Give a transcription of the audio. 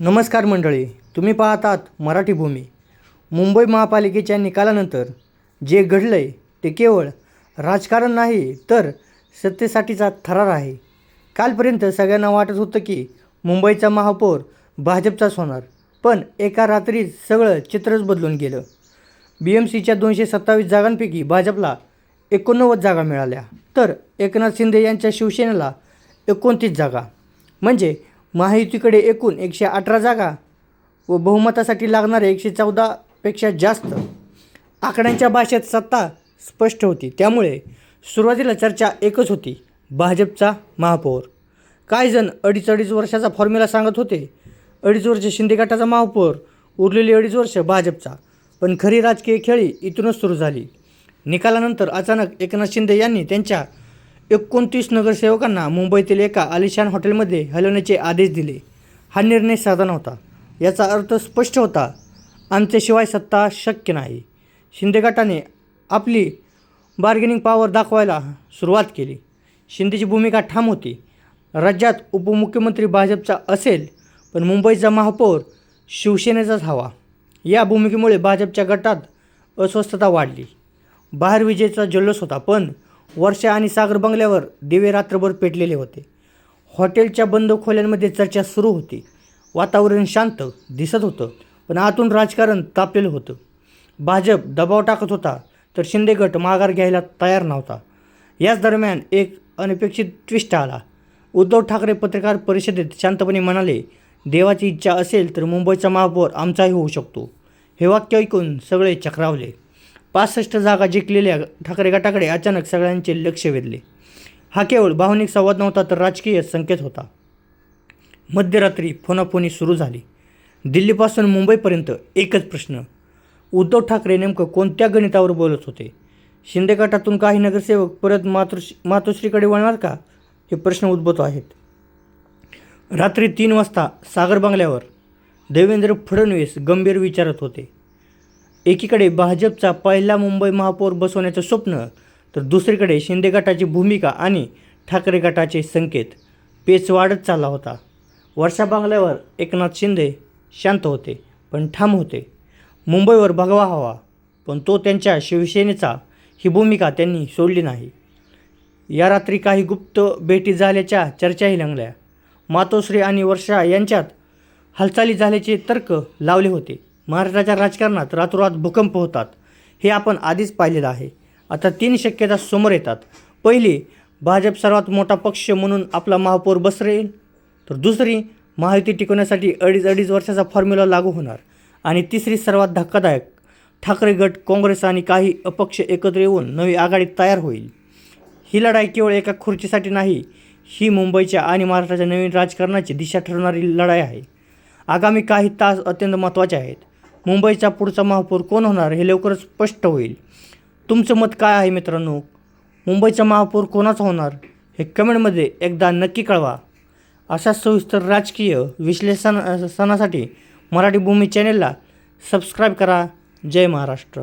नमस्कार मंडळी तुम्ही पाहतात मराठी भूमी. मुंबई महापालिकेच्या निकालानंतर जे घडलं आहे ते केवळ राजकारण नाही तर सत्तेसाठीचा थरार आहे. कालपर्यंत सगळ्यांना वाटत होतं की मुंबईचा महापौर भाजपचाच होणार पण एका रात्रीत सगळं चित्रच बदलून गेलं. बी एम सीच्या दोनशे सत्तावीस जागांपैकी भाजपला एकोणनव्वद जागा मिळाल्या तर एकनाथ शिंदे यांच्या शिवसेनेला एकोणतीस जागा. म्हणजे महायुतीकडे एकूण एकशे अठरा जागा व बहुमतासाठी लागणारे एकशे चौदापेक्षा जास्त आकड्यांच्या भाषेत सत्ता स्पष्ट होती. त्यामुळे सुरुवातीला चर्चा एकच होती. भाजपचा महापौर. काही जण अडीच अडीच वर्षाचा फॉर्म्युला सांगत होते. अडीच वर्ष शिंदे गटाचा महापौर उरलेली अडीच वर्ष भाजपचा. पण खरी राजकीय खेळी इथूनच सुरू झाली. निकालानंतर अचानक एकनाथ शिंदे यांनी त्यांच्या एकोणतीस नगरसेवकांना मुंबईतील एका आलिशान हॉटेलमध्ये हलवण्याचे आदेश दिले. हा निर्णय साधा नव्हता याचा अर्थ स्पष्ट होता आमच्याशिवाय सत्ता शक्य नाही. शिंदे गटाने आपली बार्गेनिंग पॉवर दाखवायला सुरुवात केली. शिंदेची भूमिका ठाम होती. राज्यात उपमुख्यमंत्री भाजपचा असेल पण मुंबईचा महापौर शिवसेनेचाच हवा. या भूमिकेमुळे भाजपच्या गटात अस्वस्थता वाढली. बाहेर विजेचा जल्लोष होता पण वर्षा आणि सागर बंगल्यावर दिवे रात्रभर पेटलेले होते. हॉटेलच्या बंद खोल्यांमध्ये चर्चा सुरू होती. वातावरण शांत दिसत होतं पण आतून राजकारण तापलेलं होतं. भाजप दबाव टाकत होता तर शिंदे गट माघार घ्यायला तयार नव्हता. याच दरम्यान एक अनपेक्षित ट्विस्ट आला. उद्धव ठाकरे पत्रकार परिषदेत शांतपणे म्हणाले देवाची इच्छा असेल तर मुंबईचा महापौर आमचाही होऊ शकतो. हे वाक्य ऐकून सगळे चक्रावले. पासष्ट जागा जिंकलेल्या ठाकरे गटाकडे अचानक सगळ्यांचे लक्ष वेधले. हा केवळ भावनिक संवाद नव्हता तर राजकीय संकेत होता. मध्यरात्री फोनाफोनी सुरू झाली. दिल्लीपासून मुंबईपर्यंत एकच प्रश्न. उद्धव ठाकरे नेमकं कोणत्या गणितावर बोलत होते? शिंदे गटातून काही नगरसेवक परत मातृश्री मातोश्रीकडे वळणार का? हे प्रश्न उद्भवत आहेत. रात्री तीन वाजता सागर बंगल्यावर देवेंद्र फडणवीस गंभीर विचारत होते. एकीकडे भाजपचा पहिला मुंबई महापौर बसवण्याचं स्वप्न तर दुसरीकडे शिंदे गटाची भूमिका आणि ठाकरे गटाचे संकेत. पेच वाढत चालला होता. वर्षा बांगल्यावर एकनाथ शिंदे शांत होते पण ठाम होते. मुंबईवर भगवा हवा पण तो त्यांच्या शिवसेनेचा ही भूमिका त्यांनी सोडली नाही. या रात्री काही गुप्त भेटी झाल्याच्या चर्चाही रंगल्या मातोश्री आणि वर्षा यांच्यात हालचाली झाल्याचे तर्क लावले होते. महाराष्ट्राच्या राजकारणात रातोरात भूकंप होतात. हे आपण आधीच पाहिलेलं आहे. आता तीन शक्यता समोर येतात. पहिली भाजप सर्वात मोठा पक्ष म्हणून आपला महापौर बसरेल तर दुसरी महायुती टिकवण्यासाठी अडीच अडीच वर्षाचा फॉर्म्युला लागू होणार. आणि तिसरी सर्वात धक्कादायक ठाकरे गट काँग्रेस आणि काही अपक्ष एकत्र येऊन नवी आघाडी तयार होईल. ही लढाई केवळ एका खुर्चीसाठी नाही ही मुंबईच्या आणि महाराष्ट्राच्या नवीन राजकारणाची दिशा ठरवणारी लढाई आहे. आगामी काही तास अत्यंत महत्त्वाचे आहेत. मुंबईचा पुढचा महापौर कोण होणार हे लवकरच स्पष्ट होईल. तुमचं मत काय आहे मित्रांनो? मुंबईचा महापौर कोणाचा होणार? हे कमेंटमध्ये एकदा नक्की कळवा. अशा सविस्तर राजकीय विश्लेषण सणासाठी मराठी भूमी चॅनेलला सबस्क्राईब करा. जय महाराष्ट्र.